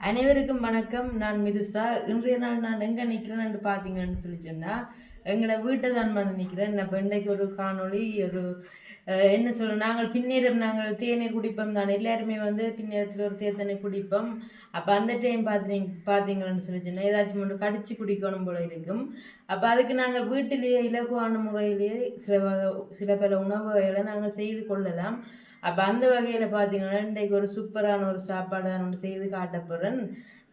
அனைவருக்கும் வணக்கம். நான் மிதுசா. இன்றைய நாள் நான் எங்கே நிற்கிறேன்னு பார்த்தீங்கன்னு சொல்லி சொன்னா எங்களோட வீட்டை தான் வந்து நிற்கிறேன் இப்போ இன்றைக்கு ஒரு காணொளி ஒரு என்ன சொல்ல நாங்கள் பின்னேரம் நாங்கள் தேநீர் குடிப்போம் தான். எல்லாருமே வந்து பின்னேரத்தில் ஒரு தேத்தனை குடிப்போம். அப்போ அந்த டைம் பார்த்துனீங்க பார்த்தீங்கன்னு சொல்லி சொன்னால் ஏதாச்சும் ஒன்று கடிச்சு குடிக்கணும் போல இருக்கும். அப்போ அதுக்கு நாங்கள் வீட்டிலேயே இலகுவான முறையிலேயே சில வகை சில பல உணவு வகைகளை நாங்கள் செய்து கொள்ளலாம். அப்போ அந்த வகையில் பார்த்தீங்கன்னா இன்றைக்கு ஒரு சூப்பரான ஒரு சாப்பாடு நான் ஒன்று செய்து காட்ட போகிறேன்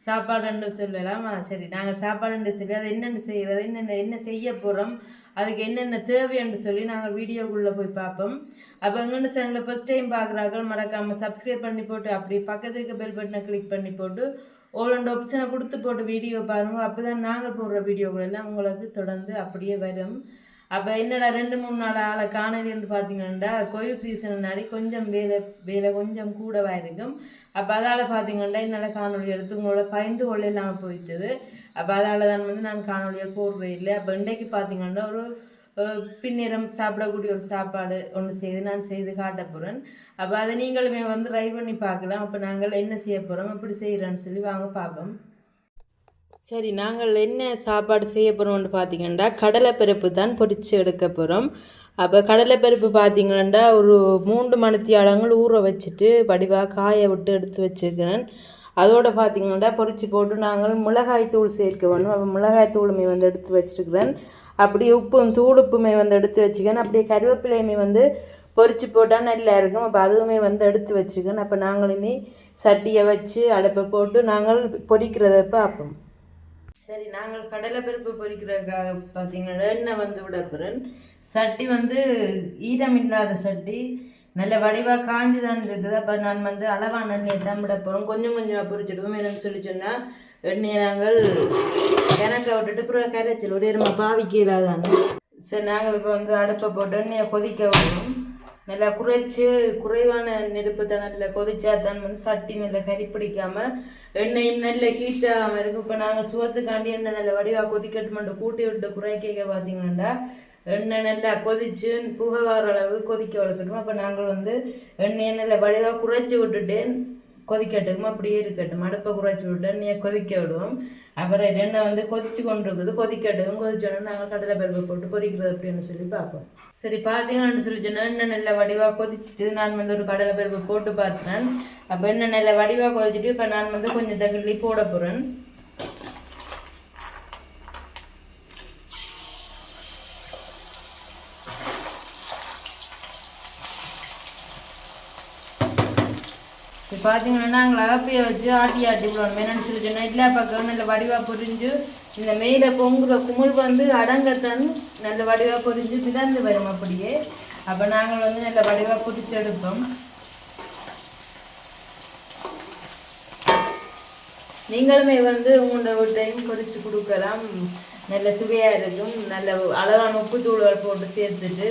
சாப்பாடுன்னு சொல்லலாம். சரி நாங்கள் சாப்பாடுன்னு சொல்லி அது என்னென்ன செய்கிறது என்னென்ன என்ன செய்ய போகிறோம் அதுக்கு என்னென்ன தேவைன்னு சொல்லி நாங்கள் வீடியோக்குள்ளே போய் பார்ப்போம். அப்போ எங்கன்னு சேனலில் ஃபஸ்ட் டைம் பார்க்குறாங்க மறக்காமல் சப்ஸ்கிரைப் பண்ணி போட்டு அப்படி பக்கத்தில் இருக்க பெல் பட்டனை கிளிக் பண்ணி போட்டு ஒரு ரெண்டு ஆப்ஷனை கொடுத்து போட்டு வீடியோ பாருங்கள் அப்போ தான் நாங்கள் போடுற வீடியோகள் எல்லாம் உங்களுக்கு தொடர்ந்து அப்படியே வரும். அப்போ என்னடா ரெண்டு மூணு நாள் ஆளை காணலின்னு பார்த்தீங்கன்னா கோயில் சீசன்னாடி கொஞ்சம் வேலை வேலை கொஞ்சம் கூடவா இருக்கும். அப்போ அதால் பார்த்தீங்கன்னா என்னால் காணொலி எடுத்து உங்களோட பயந்து கொள்ள இல்லாமல் போயிட்டது. அப்போ அதால் தான் வந்து நான் காணொலியில் போடுறே இல்லை. அப்போ இன்றைக்கு பார்த்தீங்கன்னா ஒரு பின்னிறம் சாப்பிடக்கூடிய ஒரு சாப்பாடு ஒன்று செய்து நான் செய்து காட்ட போகிறேன் அப்போ அதை நீங்களுமே வந்து ட்ரை பண்ணி பார்க்கலாம். அப்போ நாங்கள் என்ன செய்ய போகிறோம் எப்படி செய்கிறோன்னு சொல்லி வாங்க பார்ப்போம். சரி நாங்கள் என்ன சாப்பாடு செய்ய போகிறோம்னு பார்த்தீங்கன்னா கடலைப்பருப்பு தான் பொரித்து எடுக்க போகிறோம் அப்போ கடலைப்பருப்பு பார்த்தீங்கன்னா ஒரு மூன்று மணித்தியாலங்கள் ஊற வச்சுட்டு வடிவாக காய விட்டு எடுத்து வச்சுருக்கிறேன். அதோடு பார்த்தீங்கன்னா பொரித்து போட்டு நாங்கள் மிளகாய் தூள் சேர்க்க வேணும். அப்போ மிளகாய் தூளுமே வந்து எடுத்து வச்சுருக்கிறேன். அப்படியே உப்பும் தூளுப்புமே வந்து எடுத்து வச்சுக்கிறேன் அப்படியே கருவேப்பிலையுமே வந்து பொறிச்சு போட்டால் நல்லா இருக்கும். அப்போ அதுவுமே வந்து எடுத்து வச்சுக்கணும் அப்போ நாங்களுமே சட்டியை வச்சு அடுப்பை போட்டு நாங்கள் பொரிக்கிறத பார்ப்போம். சரி நாங்கள் கடலைப்பருப்பு பொறிக்கிறதுக்காக பார்த்தீங்கன்னா எண்ணெய் வந்து விடப்புறன் சட்டி வந்து ஈரம் இல்லாத சட்டி. நல்ல வடிவாக காஞ்சி தான் இருக்குது. அப்போ நான் வந்து அளவான எண்ணெயை தான் விட போகிறோம் கொஞ்சம் கொஞ்சமாக பொறிச்சிடுவோம் என்னன்னு சொல்லி சொன்னால் எண்ணெயை நாங்கள் எனக்கு விட்டுட்டு அப்புறம் கரைச்சல் ஒரே நம்ம பாவிக்க இல்லாதானே. சரி நாங்கள் இப்போ வந்து அடுப்பை போட்டு எண்ணெயை கொதிக்க விடணும் நல்லா குறைச்சி குறைவான நெருப்பு தணலில் கொதிச்சா தான் வந்து சட்டி நல்லா கறி பிடிக்காமல் எண்ணெயும் நல்ல ஹீட் இருக்கும். இப்போ நாங்கள் சுவத்துக்காண்டி எண்ணெய் நல்ல வடிவாக கொதிக்கட்டுமெண்டு கூட்டி விட்டு குறைக்க பார்த்தீங்கன்னா எண்ணெய் நல்லா கொதிச்சு புகை வர அளவு கொதிக்க வளர்க்கட்டும். அப்போ நாங்கள் வந்து எண்ணெயை நல்லா வடிவாக குறைச்சி விட்டுட்டேன் கொதிக்கட்டும் அப்படியே இருக்கட்டும். அடுப்பை குறைச்சி விட்டு எண்ணெயை கொதிக்க விடுவோம் அப்புறம் எண்ணெய் வந்து கொதிச்சு கொண்டு இருக்குது கொதிக்கட்டும் கொதிச்சோடனே நாங்கள் கடலை பருப்பு போட்டு பொறிக்கிறது அப்படின்னு சொல்லி பார்ப்போம். சரி பார்த்தீங்கன்னு சொல்லி சொன்னால் எண்ணெய் நல்ல வடிவாக கொதிச்சுட்டு நான் வந்து ஒரு கடலை பருப்பு போட்டு பார்த்தேன். அப்போ எண்ணெய் நல்ல வடிவாக கொதிச்சுட்டு இப்போ நான் வந்து கொஞ்சம் தகிள்ளி போட போகிறேன் இப்போ பார்த்தீங்கன்னா நாங்கள் அகப்பையை வச்சு ஆட்டி ஆட்டி விடுவோம் நினச்சிட்டு சொல்லி சொன்னால் எல்லா பக்கம் நல்ல வடிவாக பொரிஞ்சு இந்த மேலே பொங்குற குமிழ் வந்து அடங்கத்தான் நல்ல வடிவாக பொரிஞ்சு மிதந்து வரும் அப்படியே. அப்போ நாங்கள் வந்து நல்ல வடிவாக பொரிச்சு எடுப்போம். நீங்களுமே வந்து உங்களோட வீட்டையும் பொரிச்சு கொடுக்கலாம். நல்ல சுவையாக இருக்கும். நல்ல அழகான உப்பு தூள் போட்டு சேர்த்துட்டு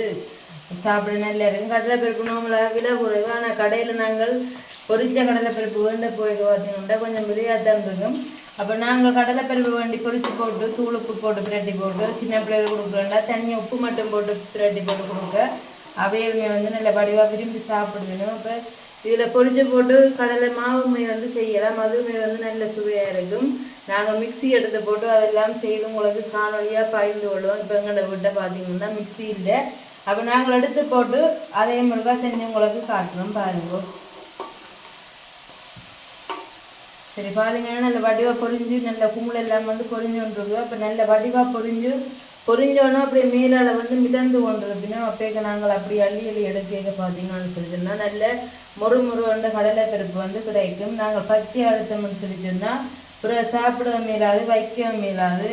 சாப்பிட நல்லா இருக்கும். கடலை நம்மள விலை குறைவு. ஆனால் கடையில் நாங்கள் பொரிச்ச கடலைப்பருப்பு வேண்ட போய் பார்த்தீங்கன்னா கொஞ்சம் வெளியாக தான் இருக்கும். அப்போ நாங்கள் கடலைப்பருப்பு வேண்டி பொரிச்சு போட்டு தூள் உப்பு போட்டு பிரட்டி போட்டு சின்ன பிள்ளைகள் கொடுக்குறோம்னா தண்ணி உப்பு மட்டும் போட்டு பிரட்டி போட்டு கொடுக்க அவையுமே வந்து நல்ல வடிவாக விரும்பி சாப்பிடுவேணும் அப்போ இதில் பொரிச்சு போட்டு கடலை மாவுமே வந்து செய்யலாம். அதுவுமே வந்து நல்ல சுவையாக இருக்கும். நாங்கள் மிக்ஸி எடுத்து போட்டு அதெல்லாம் செய்து உங்களுக்கு காணொலியாக பகிர்ந்து கொள்வோம். இப்போ எங்களோட வீட்டை பார்த்தீங்கன்னா மிக்ஸி இல்லை. அப்போ நாங்கள் எடுத்து போட்டு அதே முழுக்கா செஞ்சு உங்களுக்கு காட்டுறோம் பாருங்கள் சரி பார்த்தீங்கன்னா நல்ல வடிவாக பொரிஞ்சு நல்ல கும்பல் எல்லாம் வந்து பொரிஞ்சு கொண்டிருக்கு. அப்போ நல்ல வடிவாக பொரிஞ்சு பொரிஞ்சோன்னா அப்படியே மேலால் வந்து மிதந்து கொண்டிருப்பினோம் அப்பேக்க நாங்கள் அப்படி அள்ளி அள்ளி எடுக்க பார்த்தீங்கன்னு சொல்லி சொன்னால் நல்ல மொறு மொறு வந்த கடலை பருப்பு வந்து கிடைக்கும். நாங்கள் பச்சை அழுத்தம்னு சொல்லி சொன்னால் அப்புறம் சாப்பிட மேலாது வைக்க மேலாது.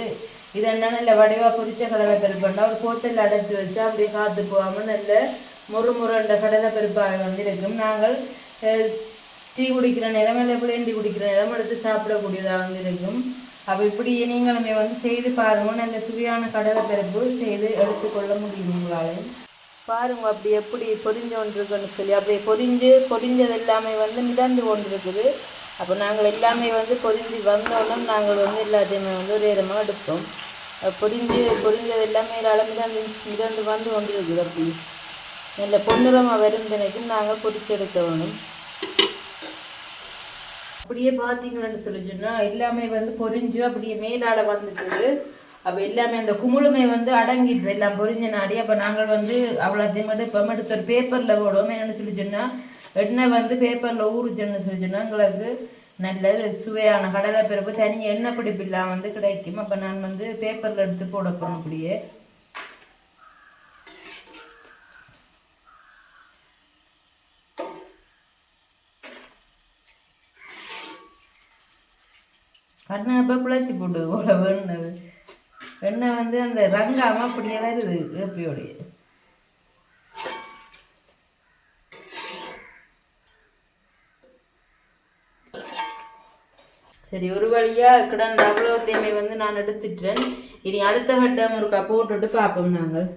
இது என்ன நல்ல வடிவாக பொரிச்ச கடலை பருப்புன்னா ஒரு போத்தல் அடைச்சி வச்சு அப்படியே காற்று போகாமல் நல்ல மொறு அந்த கடலை பருப்பாக வந்து இருக்கும். நாங்கள் அஹ், டீ குடிக்கிற நேரம் எப்படி பிளேண்டி குடிக்கிற நிலம் எடுத்து சாப்பிடக்கூடியதாக வந்து இருக்கும் அப்போ இப்படி நீங்களுமே வந்து செய்து பாருங்கள். அந்த சுவையான கடலை பருப்பு செய்து எடுத்துக்கொள்ள முடியும் உங்களால்? பாருங்க அப்படி எப்படி பொதிஞ்சு கொண்டிருக்குன்னு சொல்லி. அப்படியே பொதிஞ்சு பொதிஞ்சது எல்லாமே வந்து மிதந்து கொண்டிருக்குது. அப்போ நாங்கள் எல்லாமே வந்து பொதிஞ்சு வந்தோன்னே நாங்கள் வந்து எல்லாத்தையுமே வந்து ஒரு இடமாக எடுப்போம் பொதிஞ்சு பொதிஞ்சது எல்லாமே இதால் மிதந்து மிதந்து வந்து கொண்டிருக்குது அப்படி. நல்ல பொன்னிறமாக வரும் தினைக்கும் நாங்கள் பொதிச்செடுக்க வேணும். அப்படியே பார்த்தீங்கன்னு சொல்லி சொன்னால் எல்லாமே வந்து பொரிஞ்சு அப்படியே மேலால வந்துட்டு அப்போ எல்லாமே அந்த குமுளுமே வந்து அடங்கிடுது எல்லாம் பொறிஞ்ச நாடி. அப்போ நாங்கள் வந்து அவ்வளோத்தையும் மட்டும் இப்போ எடுத்து ஒரு பேப்பரில் போடுவோம். என்னன்னு சொல்லி சொன்னால் எண்ணெய் வந்து பேப்பரில் ஊறுச்சுன்னு சொல்லி சொன்னால் எங்களுக்கு நல்ல சுவையான கடலை பிறப்பு தனி எண்ணெய் பிடிப்பில்லாம் வந்து கிடைக்கும். அப்போ நான் வந்து பேப்பரில் எடுத்து போட போகிறோம் அப்படியே. கண்ணை அப்போ பிழைச்சி போட்டு போல வேணுனது. எண்ணெய் வந்து அந்த ரங்காம அப்படியே வருது ஏப்பியோடைய. சரி ஒரு வழியா கிடந்த அவ்வளோ தேமை வந்து நான் எடுத்துட்டேன். இனி அடுத்த கட்டம் ஒருக்கா போட்டுட்டு பார்ப்போம் நாங்கள்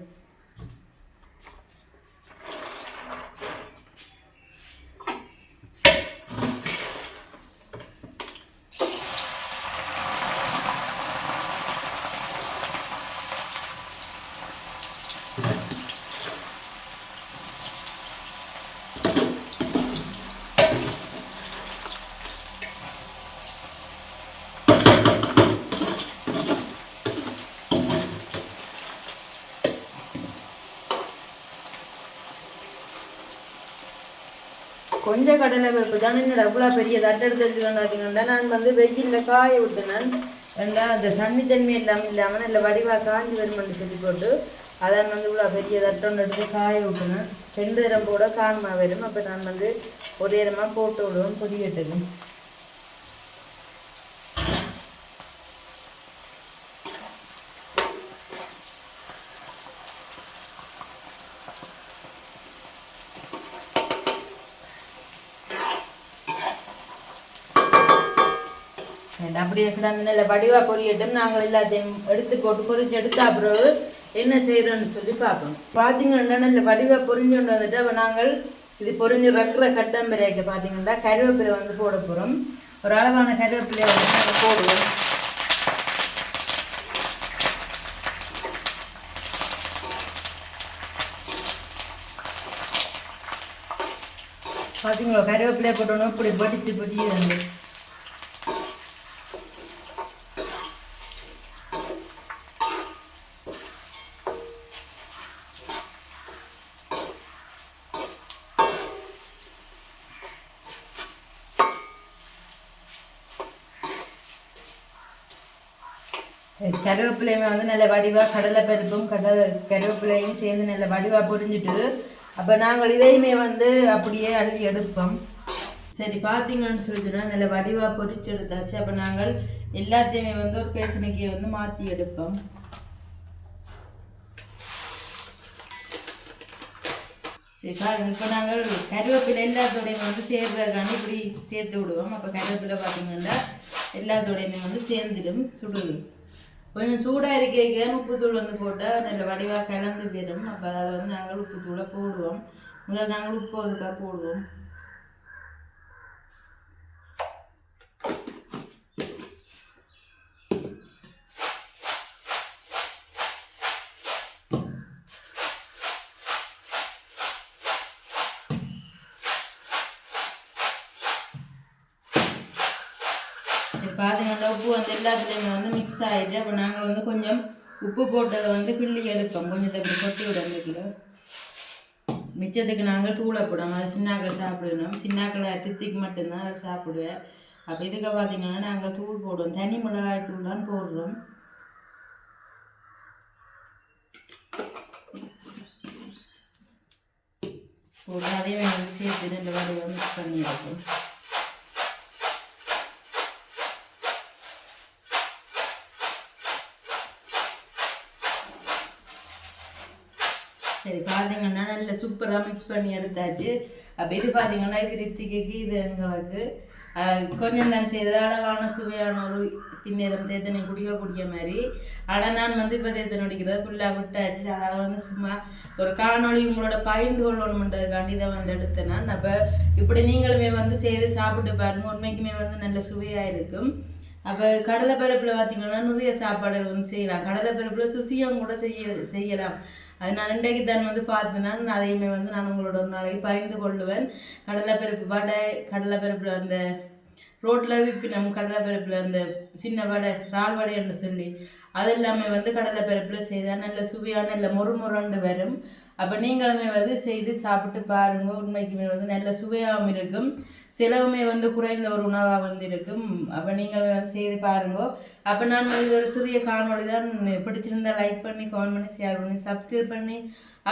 கொஞ்சம் கடலை பருப்பு தானே என்னடா அவ்வளோ பெரிய தட்டெடுத்து எடுத்து நான் வந்து வெயிலில் காய விட்டுனேன் ஏன்னா அந்த தண்ணி தன்மை இல்லாமல் இல்லாமல் நல்ல வடிவாக காஞ்சி வருமென்னு சொல்லி போட்டு அதான் வந்து இவ்வளோ பெரிய தட்டொன்று எடுத்து காய விட்டுனேன் ரெண்டு தரம் போட காணமாக வரும் அப்போ நான் வந்து ஒரு இடமா போட்டு விடுவேன் பொடி கட்டுவேன். அப்படியே கிடந்து நல்ல வடிவா பொரியட்டும் நாங்கள் எல்லாத்தையும் எடுத்து போட்டு பொரிஞ்சு எடுத்தா பிறகு என்ன செய்கிறோன்னு சொல்லி பார்ப்போம். பார்த்தீங்கன்னா நல்ல வடிவாக பொரிஞ்சு கொண்டு வந்துட்டு அப்போ நாங்கள் இது பொரிஞ்சு ரக்கிற கட்டம் பிறகு பார்த்தீங்கன்னா கருவேப்பிலை வந்து போட போகிறோம் ஒரு அளவான கருவேப்பிலையை வந்து நாங்கள் போடுவோம். பார்த்தீங்களா கருவேப்பிலையை போட்டோன்னா இப்படி படிச்சு வந்து கருவேப்பிலையுமே வந்து நல்ல வடிவாக கடலை பருப்பும் கடலை கருவேப்பிலையும் சேர்ந்து நல்ல வடிவாக பொரிஞ்சுட்டு அப்போ நாங்கள் இதையுமே வந்து அப்படியே அள்ளி எடுப்போம். சரி பார்த்தீங்கன்னு சொல்லிட்டுனா நல்ல வடிவாக பொரிச்சு எடுத்தாச்சு. அப்போ நாங்கள் எல்லாத்தையுமே வந்து ஒரு பேசனைக்கு வந்து மாற்றி எடுப்போம். சரி பாருங்க இப்போ நாங்கள் கருவேப்பிலை எல்லாத்தோடையும் வந்து சேர்றதுக்காண்டி இப்படி சேர்த்து விடுவோம். அப்போ கருவேப்பிலை பார்த்தீங்கன்னா எல்லாத்தோடையுமே வந்து சேர்ந்துடும் சுடு கொஞ்சம் சூடாக இருக்க உப்புத்தூள் வந்து போட்டால் நல்ல வடிவாக கலந்து போயிடும் அப்போ அதில் வந்து நாங்கள் உப்புத்தூளை போடுவோம். முதல் நாங்கள் உப்பு ஒருக்கா போடுவோம். எல்லாத்துலேயுமே வந்து மிக்ஸ் ஆகிட்டு அப்போ நாங்கள் வந்து கொஞ்சம் உப்பு போட்டதை வந்து கிள்ளி எடுப்போம். கொஞ்சத்தை இப்படி கொட்டி விட மிச்சத்துக்கு நாங்கள் தூளை போடுவோம். அது சின்னாக்கள் சாப்பிடணும். சின்னாக்களை அட்டித்துக்கு மட்டும்தான் சாப்பிடுவேன். அப்போ இதுக்கு பார்த்தீங்கன்னா நாங்கள் தூள் போடுவோம். தனி மிளகாய் தூள் தான் போடுறோம். போட்டு அதையும் சேர்த்து ரெண்டு வரையும் மிக்ஸ் பண்ணி சரி பார்த்தீங்கன்னா நல்ல சூப்பராக மிக்ஸ் பண்ணி எடுத்தாச்சு. அப்போ இது பார்த்தீங்கன்னா இது ரித்திகைக்கு இது எங்களுக்கு. கொஞ்சம் தான் செய்தது அளவான சுவையான ஒரு பின்னேரம் தேத்தனை குடிக்க மாதிரி. ஆனால் நான் வந்து இப்போ தேத்தனை குடிக்கிறது ஃபுல்லாக விட்டாச்சு. அதனால் வந்து சும்மா ஒரு காணொளி உங்களோட பகிர்ந்து கொள்ளணுன்றதுக்காண்டி இதை வந்து எடுத்தேன் நான். அப்போ இப்படி நீங்களுமே வந்து செய்து சாப்பிட்டு பாருங்கள் உண்மைக்குமே வந்து நல்ல சுவையாக இருக்கும். அப்போ கடலைப்பருப்பில் பார்த்தீங்கன்னா நிறைய சாப்பாடுகள் வந்து செய்யலாம். கடலைப்பருப்பில் சுசியம் கூட செய்ய செய்யலாம். அது நான் இன்றைக்கு தான் வந்து பார்த்தேன்னா நான் அதையுமே வந்து நான் உங்களோட ஒரு நாளைக்கு பகிர்ந்து கொள்ளுவேன். கடலைப்பருப்பு வடை கடலைப்பருப்பில் அந்த ரோட்டில் விற்பினம் கடலைப்பருப்பில் அந்த சின்ன வடை ரால் வடை என்று சொல்லி அது எல்லாமே வந்து கடலைப்பருப்பில் செய்தால் நல்ல சுவையான நல்ல மொறு மொரண்டு வரும். அப்போ நீங்களுமே வந்து செய்து சாப்பிட்டு பாருங்க. உண்மைக்குமே வந்து நல்ல சுவையாகவும் இருக்கும். செலவுமே வந்து குறைந்த ஒரு உணவாக வந்து இருக்கும். அப்போ நீங்களுமே வந்து செய்து பாருங்க. அப்போ நான் வந்து இது ஒரு சிறிய காணொளி தான். பிடிச்சிருந்தா லைக் பண்ணி கமெண்ட் பண்ணி ஷேர் பண்ணி சப்ஸ்கிரைப் பண்ணி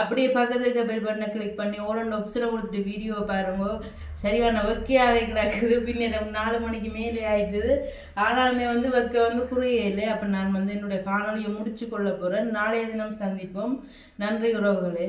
அப்படியே பக்கத்தில் இருக்க பெல் பட்டனை கிளிக் பண்ணி ஓலண்ட் ஒப்ஸில் கொடுத்துட்டு வீடியோ பாருங்க. சரியான வெக்கையாகவே கிடக்குது. பின்னர் நாலு மணிக்கு மேலே ஆயிட்டுது. ஆனாலுமே வந்து வெக்க வந்து குறைய இல்லை அப்போ நான் வந்து என்னுடைய காணொலியை முடிச்சு கொள்ள போகிறேன் நாளைய தினம் சந்திப்போம். நன்றி உறவுகளே.